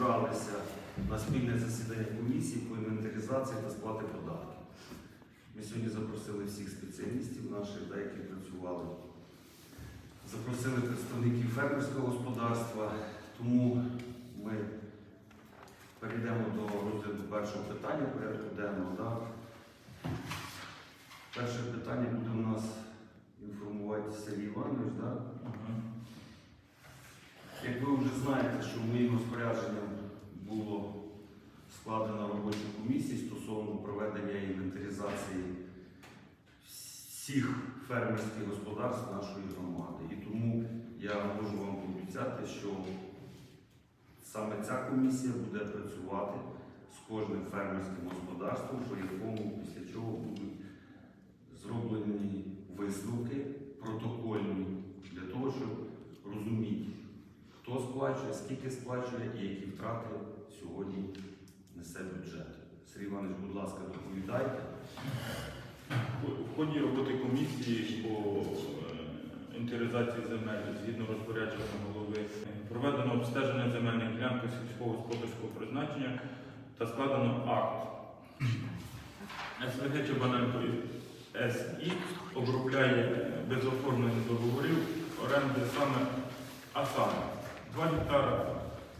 зібралися на спільне засідання комісії по інвентаризації та сплати податків. Ми сьогодні запросили всіх спеціалістів наших, да, які працювали. Запросили представників фермерського господарства, тому ми перейдемо до розгляду першого питання порядку денного. Да? Перше питання буде у нас інформувати Сергій Іванович. Да? Як ви вже знаєте, що моїм розпорядженням було складено робочу комісію стосовно проведення інвентаризації всіх фермерських господарств нашої громади. І тому я можу вам пообіцяти, що саме ця комісія буде працювати з кожним фермерським господарством, по якому після чого будуть зроблені висновки протокольні для того, щоб розуміти, хто сплачує, скільки сплачує і які втрати сьогодні несе бюджет. Сергій Іванович, будь ласка, доповідайте. В ході роботи комісії по е, інтеризації земель згідно розпорядження голови проведено обстеження земельних ділянок сільського господарського призначення та складено акт. СВГ Чебаненко СІ обробляє без оформлення договорів оренди саме, а саме 2 гектара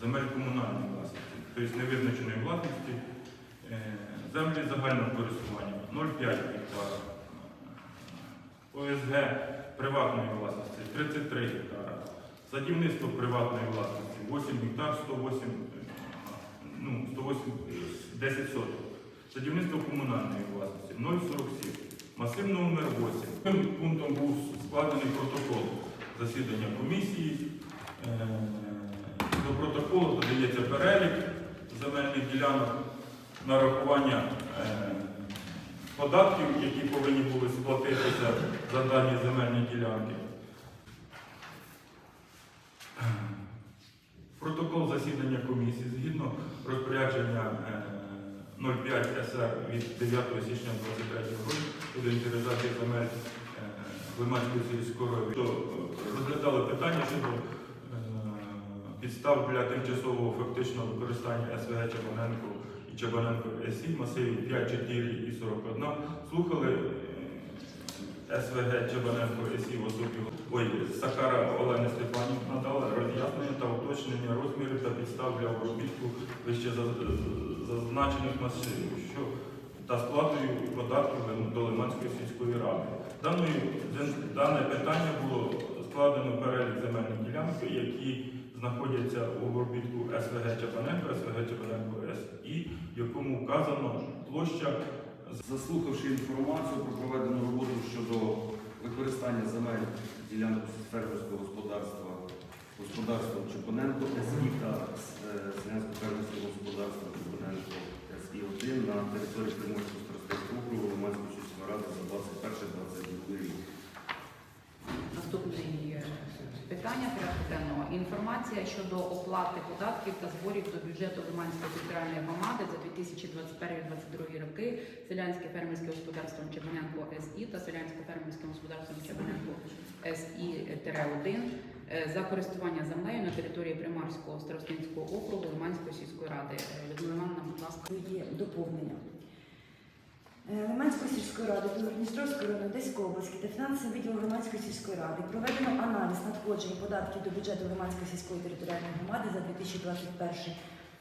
земель комунальної власності, тобто невизначеної власності, е, землі загального користування 0,5 гектара, ОСГ приватної власності 33 гектара, садівництво приватної власності 8 гектар 108, е, ну, 108 е, 10 соток. Садівництво комунальної власності 0,47. Масив номер 8. Цим пунктом був складений протокол засідання комісії. Е, До протоколу додається перелік земельних ділянок нарахування е, податків, які повинні були сплатитися за дані земельні ділянки. Протокол засідання комісії згідно розпорядження е, 05 СР від 9 січня 23 року щодо інтеризації земель е, Лиманської сільської е, розглядали питання щодо е, підстав для тимчасового фактичного використання СВГ Чабаненко і Чабаненко СІ масивів 5, 4 і 41. Слухали СВГ Чабаненко СІ в особі ой, Сахара Олени Степанів надали роз'яснення та уточнення розмірів та підстав для обробітку вище зазначених масивів, що та сплатою податків до Лиманської сільської ради. Даною, дане питання було складено перелік земельних ділянок, які знаходяться у обробітку СВГ Чапаненко, СВГ Чапаненко СІ, в якому вказано площа Заслухавши інформацію про проведену роботу щодо використання земель ділянок фермерського господарства господарства Чепоненко СІ та селянського фермерського господарства Чепоненко СІ-1 на території Приморського старостинського округу Лиманської сільської ради за 21-22 рік. Наступне е, питання порядку денного. Інформація щодо оплати податків та зборів до бюджету Лиманської територіальної громади за 2021-2022 роки селянське фермерське господарство Чебаненко СІ та селянське фермерське господарство Чебаненко СІ-1 е, за користування землею на території Примарського старостинського округу Лиманської сільської ради. Людмила будь ласка. є доповнення. Е, Лиманської сільської ради, Дністровської району, Одеської області та фінансовий відділ Лиманської сільської ради проведено аналіз надходжень податків до бюджету Лиманської сільської територіальної громади за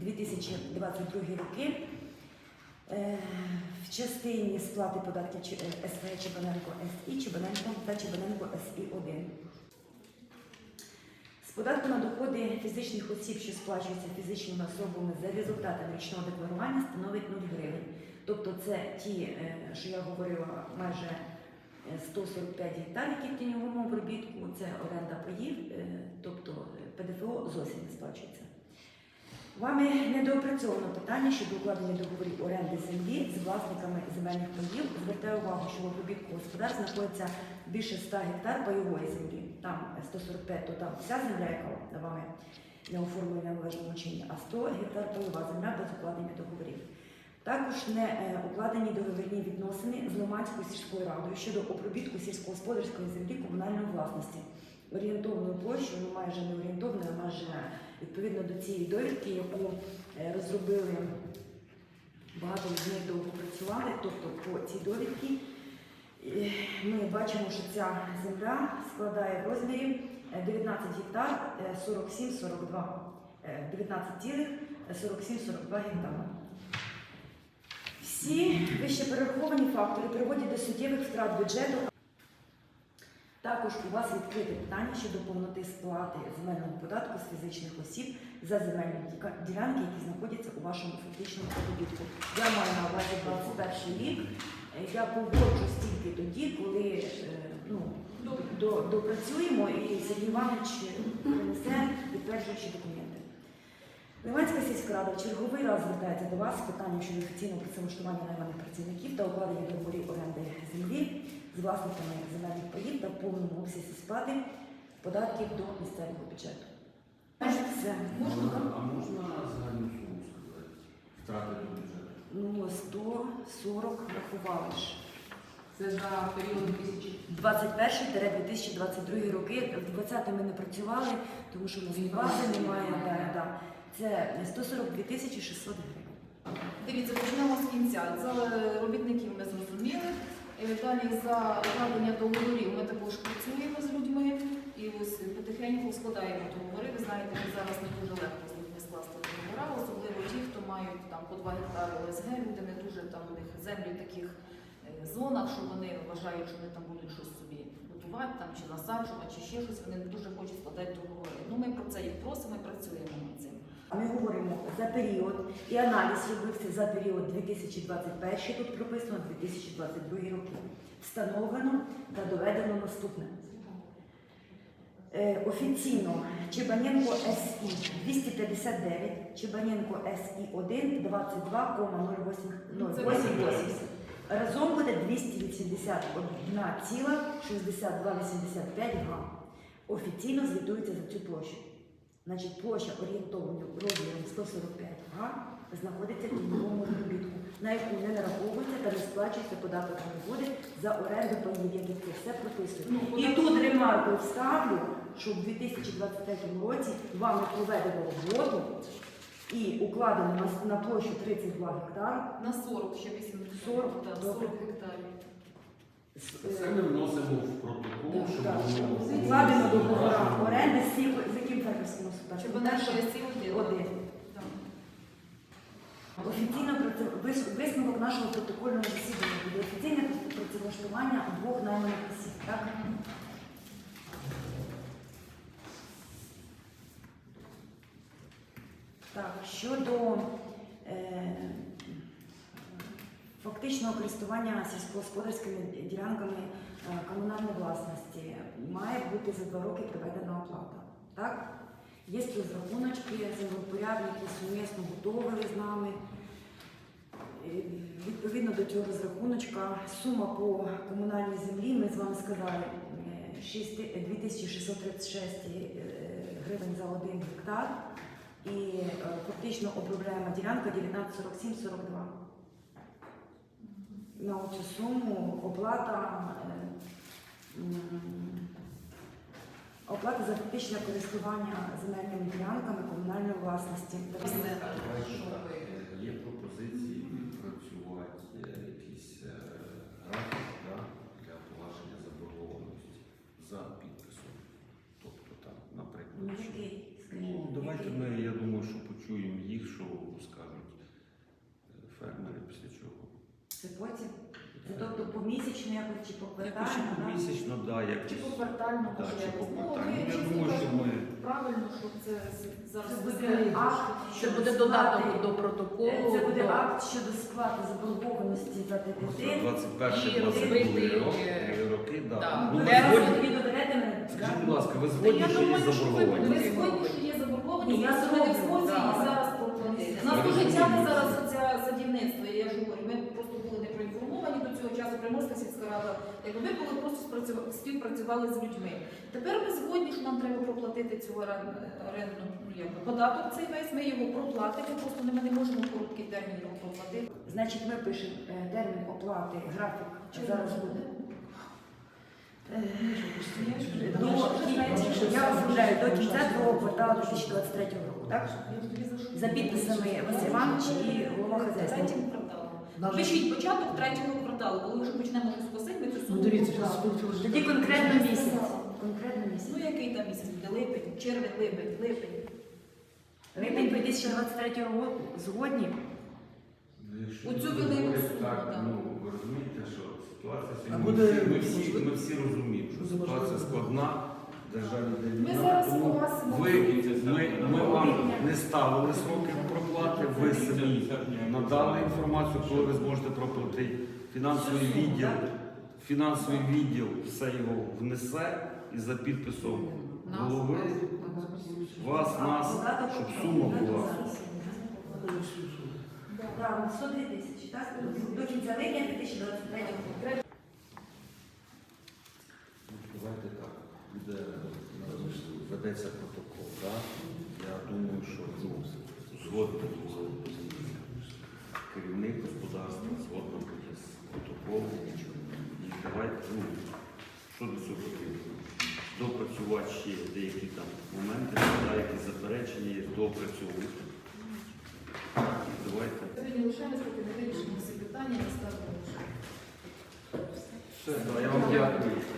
2021-2022 роки. Е, В частині сплати податків е, СВ Чебаненко СІ, Чебаненко та Чебаненко СІ-1. Податку на доходи фізичних осіб, що сплачуються фізичними особами за результатами річного декларування, становить 0 гривень. Тобто це ті, е, що я говорила, майже е, 145 гектарів, які в тіньовому обробітку, це оренда паїв, е, тобто е, ПДФО зовсім не сплачується. Вами недоопрацьовано питання щодо укладення договорів оренди землі з власниками земельних паїв. Звертаю увагу, що в обробітку господарств знаходиться більше 100 гектар пайової землі. Там 145, то там вся земля, яка вами не оформлена належному чині, а 100 гектар пайова земля без укладення договорів. Також не е, укладені договірні відносини з Лиманською сільською радою щодо обробітку сільськогосподарської землі комунальної власності орієнтовною площею, ну майже не орієнтовною, а майже Відповідно до цієї довідки, яку е, розробили багато з них довго працювали, тобто по цій довідці ми бачимо, що ця земля складає в розмірі е, 19 гектар е, 47-42. е, 19,47-42 гектара. Всі вище перераховані фактори приводять до суттєвих втрат бюджету. Також у вас відкрите питання щодо повноти сплати земельного податку з фізичних осіб за земельні ділянки, які знаходяться у вашому фактичному подобітку. Я маю на увазі 21 рік. Я погоджусь тільки тоді, коли е, ну, до- допрацюємо і Сергій Іванович принесе підтверджуючі документи. Лиманська сільська рада в черговий раз звертається до вас з питанням щодо офіційного працевлаштування найманих працівників та укладення договорів оренди землі з власниками земельних паїв та повному обсязі сплати податків до місцевого бюджету. Можна, а можна загальну суму сказати? Втрати до бюджету. Ну, 140 рахували ж. Це за період 2000 21-2022 роки. В 20 ми не працювали, тому що в нас бази немає. Да, да. Це 142 тисячі 600 гривень. Дивіться, почнемо з кінця. За робітників ми зрозуміли. Е, Далі за укладення договорів ми також працюємо з людьми і ось потихеньку складаємо договори. Ви знаєте, що зараз не дуже легко з людьми скласти договори, особливо ті, хто мають там по 2 гектари ОСГ, люди не дуже там у них землі в таких е, зонах, що вони вважають, що вони там будуть щось собі будувати там, чи насаджувати, чи ще щось. Вони не дуже хочуть складати договори. Ну ми про це їх просимо і працюємо над цим. Ми говоримо за період і аналіз робився за період 2021, тут прописано 2022 роки. Встановлено та доведено наступне. Е, офіційно Чебаненко СІ 259, Чебаненко СІ 1 22,0880. Разом буде 281,6285 га. Офіційно звітується за цю площу. Значить, площа орієнтовною розміром 145 га знаходиться в тіньовому добітку, на яку не нараховується та не сплачується податок на доходи за оренду паїв, які це все прописують. Ну, І тут ремарку вставлю, що в 2023 році вами проведено роботу і укладено на, на площу 32 гектар. На 40 ще 8 40, да, добре. 40 гектарів. Це ми вносимо в протокол, щоб Так, воно Укладено договора зображено. оренди з яким з яким фермерським господарством? вона ще сіл один. Офіційно праце- вис- висновок нашого протокольного засідання буде офіційне працевлаштування двох найманих осіб. Так? Так, щодо е, фактичного користування сільськогосподарськими ділянками е, комунальної власності, має бути за два роки проведена оплата. Так? Є розрахуночки, землепорядники сумісно готовили з нами. Е, Відповідно до цього розрахуночка сума по комунальній землі, ми з вами сказали, е, 6 2636 е, гривень за один гектар. І е, фактично обробляємо ділянка 1947-42. На цю суму оплата, е, оплата за фактичне користування земельними ділянками комунальної власності. Є пропозиції відпрацювати якийсь е, графік для погашення заборгованості за підписом. Тобто там, наприклад, Ну, що- який, ну, ми, я думаю, що почуємо їх, що скажуть е, фермери після чого. Це потім? Це тобто помісячно якось чи Якось поквартально? да? місячно, да, якось. Чи поквартально, Да, чи якось. Ну, Я думаю, що ми Правильно, що це зараз Це буде акт. Це буде додаток до протоколу. Це буде до- акт щодо сплати заборгованості за ТТТ. 21 І розбити, 22 е, роки, да. да. Ну, ви Де згодні-? Скажіть, будь ласка, ви згодні, що є що ви заборгованість? Ні, згодна, змозі да. і зараз проплатити. Нас дуже тягне зараз оця садівництво, я ж говорю, ми просто були не проінформовані до цього часу, Приморська сільська рада, якби ми були просто співпрацювали з людьми. Тепер ми згодні, що нам треба проплатити цю орен- ну, податок цей весь, ми його проплатимо, просто ми не можемо в короткий термін його проплатити. Значить, ми пишемо е, термін оплати, графік Чи зараз буде. До, я оформляю до кінця другого кварталу 2023 року, так? За підписами Василь Іванович і голова хазяйства. Третього кварталу. Пишіть початок третього кварталу, коли вже почнемо щось косити, ми цю Ну суму. дивіться, зараз покладемо. Тоді конкретно місяць. Конкретно місяць. Ну який там місяць буде? Липень, червень, липень, липень. Липень 2023 року згодні. У цю велику суму, так, так. ну ви розумієте, що ситуація А сьогодні. Буде- Ми всі, ми всі розуміємо, що ситуація складна, державі Ми зараз погасимо. ви, ми, ми вам не ставили сроки проплати, ви самі надали інформацію, коли ви зможете проплатити. Фінансовий відділ, фінансовий відділ все його внесе і за підписом голови вас, нас, щоб сума була. зараз. Так, 102 тисячі, так? До кінця липня 2023 року. Давайте так, буде ведеться протокол, так? Я думаю, що ну, згодно було керівник господарства, згодно буде з протоколом. І давайте, ну, що до цього потрібно? Допрацювати ще деякі там моменти, да, якісь заперечення є, допрацьовувати. Давайте. Сьогодні лишаємось, поки не вирішимо всі питання, не ставимо. Все, я вам. Дякую.